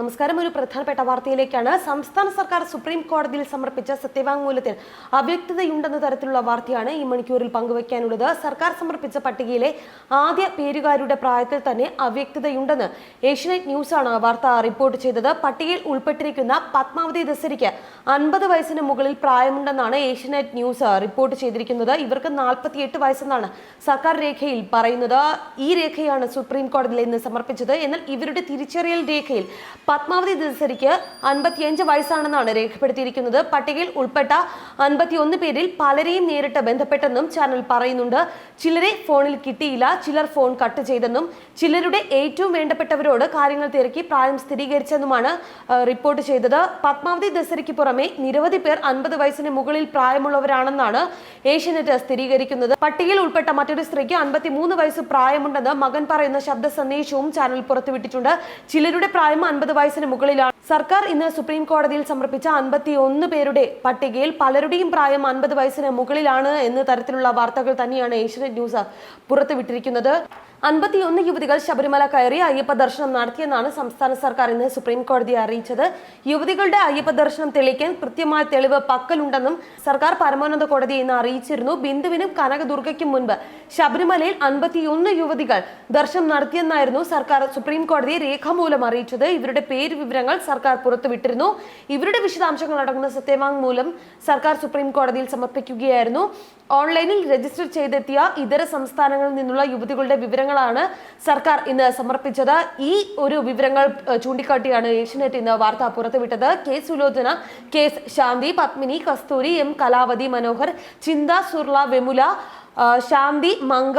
നമസ്കാരം. ഒരു പ്രധാനപ്പെട്ട വാർത്തയിലേക്കാണ്. സംസ്ഥാന സർക്കാർ സുപ്രീം കോടതിയിൽ സമർപ്പിച്ച സത്യവാങ്മൂലത്തിൽ അവ്യക്തതയുണ്ടെന്ന തരത്തിലുള്ള വാർത്തയാണ് ഈ മണിക്കൂറിൽ പങ്കുവയ്ക്കാനുള്ളത് സർക്കാർ സമർപ്പിച്ച പട്ടികയിലെ ആദ്യ പേരുകാരുടെ പ്രായത്തിൽ തന്നെ അവ്യക്തതയുണ്ടെന്ന് ഏഷ്യനെറ്റ് ന്യൂസാണ് വാർത്ത റിപ്പോർട്ട് ചെയ്തത്. പട്ടികയിൽ ഉൾപ്പെട്ടിരിക്കുന്ന പത്മാവതി ദസരിക്ക് അൻപത് വയസ്സിന് മുകളിൽ പ്രായമുണ്ടെന്നാണ് ഏഷ്യനെറ്റ് ന്യൂസ് റിപ്പോർട്ട് ചെയ്തിരിക്കുന്നത്. ഇവർക്ക് നാൽപ്പത്തിയെട്ട് വയസ്സെന്നാണ് സർക്കാർ രേഖയിൽ പറയുന്നത്. ഈ രേഖയാണ് സുപ്രീം കോടതിയിൽ ഇന്ന് സമർപ്പിച്ചത്. എന്നാൽ ഇവരുടെ തിരിച്ചറിയൽ രേഖയിൽ പത്മാവതി ദിനസരിക്ക് അൻപത്തിയഞ്ച് വയസ്സാണെന്നാണ് രേഖപ്പെടുത്തിയിരിക്കുന്നത്. പട്ടികയിൽ ഉൾപ്പെട്ട അൻപത്തിയൊന്ന് പേരിൽ പലരെയും നേരിട്ട് ബന്ധപ്പെട്ടെന്നും ചാനൽ പറയുന്നുണ്ട്. ചിലരെ ഫോണിൽ കിട്ടിയില്ല ചിലർ ഫോൺ കട്ട് ചെയ്തെന്നും ചിലരുടെ ഏറ്റവും വേണ്ടപ്പെട്ടവരോട് കാര്യങ്ങൾ തിരക്കി പ്രായം സ്ഥിരീകരിച്ചെന്നുമാണ് റിപ്പോർട്ട് ചെയ്തത്. പത്മാവതി ദസരയ്ക്ക് പുറമെ നിരവധി പേർ അൻപത് വയസ്സിന് മുകളിൽ പ്രായമുള്ളവരാണെന്നാണ് ഏഷ്യനെറ്റ് സ്ഥിരീകരിക്കുന്നത്. പട്ടികയിൽ ഉൾപ്പെട്ട മറ്റൊരു സ്ത്രീക്ക് അൻപത്തിമൂന്ന് വയസ്സ് പ്രായമുണ്ടെന്ന് മകൻ പറയുന്ന ശബ്ദ സന്ദേശവും ചാനൽ പുറത്തുവിട്ടിട്ടുണ്ട്. ചിലരുടെ പ്രായം അൻപത് വയസ്സിന് മുകളിലാണ് സർക്കാർ ഇന്ന് സുപ്രീം കോടതിയിൽ സമർപ്പിച്ച അൻപത്തി ഒന്ന് പേരുടെ പട്ടികയിൽ പലരുടെയും പ്രായം അൻപത് വയസ്സിന് മുകളിലാണ് എന്ന തരത്തിലുള്ള വാർത്തകൾ തന്നെയാണ് ഏഷ്യനെറ്റ് ന്യൂസ് പുറത്തുവിട്ടിരിക്കുന്നത്. അൻപത്തിയൊന്ന് യുവതികൾ ശബരിമല കയറി അയ്യപ്പ ദർശനം നടത്തിയെന്നാണ് സംസ്ഥാന സർക്കാർ ഇന്ന് സുപ്രീം കോടതിയെ അറിയിച്ചത്. യുവതികളുടെ അയ്യപ്പ ദർശനം തെളിയിക്കാൻ കൃത്യമായ തെളിവ് പക്കലുണ്ടെന്നും സർക്കാർ പരമോന്നത കോടതിയെ ഇന്ന് അറിയിച്ചിരുന്നു. ബിന്ദുവിനും കനകദുർഗയ്ക്കും മുൻപ് ശബരിമലയിൽ അൻപത്തിയൊന്ന് യുവതികൾ ദർശനം നടത്തിയെന്നായിരുന്നു സർക്കാർ സുപ്രീം കോടതിയെ രേഖാമൂലം അറിയിച്ചത്. ഇവരുടെ പേര് വിവരങ്ങൾ സർക്കാർ പുറത്തുവിട്ടിരുന്നു. ഇവരുടെ വിശദാംശങ്ങൾ അടങ്ങുന്ന സത്യവാങ്മൂലം സർക്കാർ സുപ്രീം കോടതിയിൽ സമർപ്പിക്കുകയായിരുന്നു. ഓൺലൈനിൽ രജിസ്റ്റർ ചെയ്തെത്തിയ ഇതര സംസ്ഥാനങ്ങളിൽ നിന്നുള്ള യുവതികളുടെ വിവരങ്ങളാണ് സർക്കാർ ഇന്ന് സമർപ്പിച്ചത്. ഈ ഒരു വിവരങ്ങൾ ചൂണ്ടിക്കാട്ടിയാണ് ഏഷ്യനെറ്റ് ഇന്ന് വാർത്ത പുറത്തുവിട്ടത്. K. Sulochana case Shanti Padmini Kasturi M. Kalavathi Manohar Chinta Surla Vemula ശാന്തി മങ്ക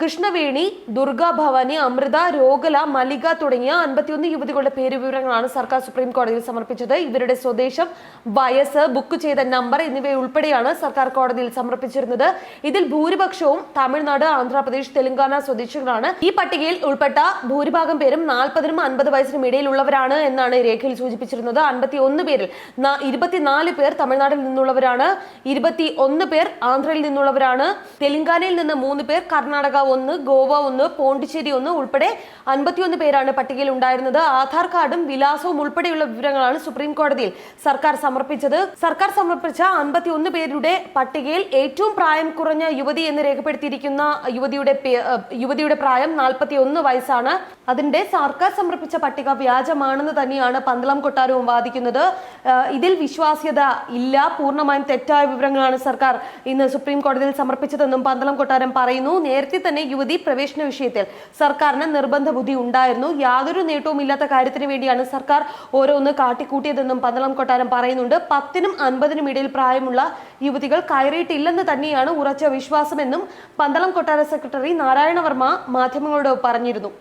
കൃഷ്ണവേണി ദുർഗ ഭവാനി അമൃത രോഗല മലിക തുടങ്ങിയ അൻപത്തിയൊന്ന് യുവതികളുടെ പേര് വിവരങ്ങളാണ് സർക്കാർ സുപ്രീം കോടതിയിൽ സമർപ്പിച്ചത്. ഇവരുടെ സ്വദേശം വയസ്സ് ബുക്ക് ചെയ്ത നമ്പർ എന്നിവയുൾപ്പെടെയാണ് സർക്കാർ കോടതിയിൽ സമർപ്പിച്ചിരുന്നത്. ഇതിൽ ഭൂരിപക്ഷവും തമിഴ്നാട് ആന്ധ്രാപ്രദേശ് തെലങ്കാന സ്വദേശികളാണ്. ഈ പട്ടികയിൽ ഉൾപ്പെട്ട ഭൂരിഭാഗം പേരും നാൽപ്പതിനും അൻപത് വയസ്സിനും ഇടയിലുള്ളവരാണ് എന്നാണ് രേഖയിൽ സൂചിപ്പിച്ചിരുന്നത്. അൻപത്തി ഒന്ന് പേരിൽ ഇരുപത്തിനാല് പേർ തമിഴ്നാട്ടിൽ നിന്നുള്ളവരാണ്. ഇരുപത്തി ഒന്ന് പേർ ആന്ധ്രയിൽ നിന്നുള്ളവരാണ്. തെലങ്കാനയിൽ നിന്ന് മൂന്ന് പേർ കർണാടക ഒന്ന് ഗോവ ഒന്ന് പോണ്ടിച്ചേരി ഒന്ന് ഉൾപ്പെടെ അൻപത്തിയൊന്ന് പേരാണ് പട്ടികയിൽ ഉണ്ടായിരുന്നത്. ആധാർ കാർഡും വിലാസവും ഉൾപ്പെടെയുള്ള വിവരങ്ങളാണ് സുപ്രീം കോടതിയിൽ സർക്കാർ സമർപ്പിച്ചത്. സർക്കാർ സമർപ്പിച്ച അൻപത്തിയൊന്ന് പേരുടെ പട്ടികയിൽ ഏറ്റവും പ്രായം കുറഞ്ഞ യുവതി എന്ന് രേഖപ്പെടുത്തിയിരിക്കുന്ന യുവതിയുടെ യുവതിയുടെ പ്രായം നാൽപ്പത്തി ഒന്ന് വയസ്സാണ്. അതിന്റെ സർക്കാർ സമർപ്പിച്ച പട്ടിക വ്യാജമാണെന്ന് തന്നെയാണ് പന്തളം കൊട്ടാരവും വാദിക്കുന്നത്. ഇതിൽ വിശ്വാസ്യത ഇല്ല. പൂർണമായും തെറ്റായ വിവരങ്ങളാണ് സർക്കാർ ഇന്ന് സുപ്രീം കോടതിയിൽ സമർപ്പിച്ചതെന്നും പന്തളം കൊട്ടാരം പറയുന്നു. നേരത്തെ തന്നെ യുവതി പ്രവേശന വിഷയത്തിൽ സർക്കാരിന് നിർബന്ധ ബുദ്ധി ഉണ്ടായിരുന്നു. യാതൊരു നേട്ടവും ഇല്ലാത്ത കാര്യത്തിന് വേണ്ടിയാണ് സർക്കാർ ഓരോന്ന് കാട്ടിക്കൂട്ടിയതെന്നും പന്തളം കൊട്ടാരം പറയുന്നുണ്ട്. പത്തിനും അൻപതിനും ഇടയിൽ പ്രായമുള്ള യുവതികൾ കയറിയിട്ടില്ലെന്ന് തന്നെയാണ് ഉറച്ച വിശ്വാസമെന്നും പന്തളം കൊട്ടാര സെക്രട്ടറി നാരായണവർമ്മ മാധ്യമങ്ങളോട് പറഞ്ഞിരുന്നു.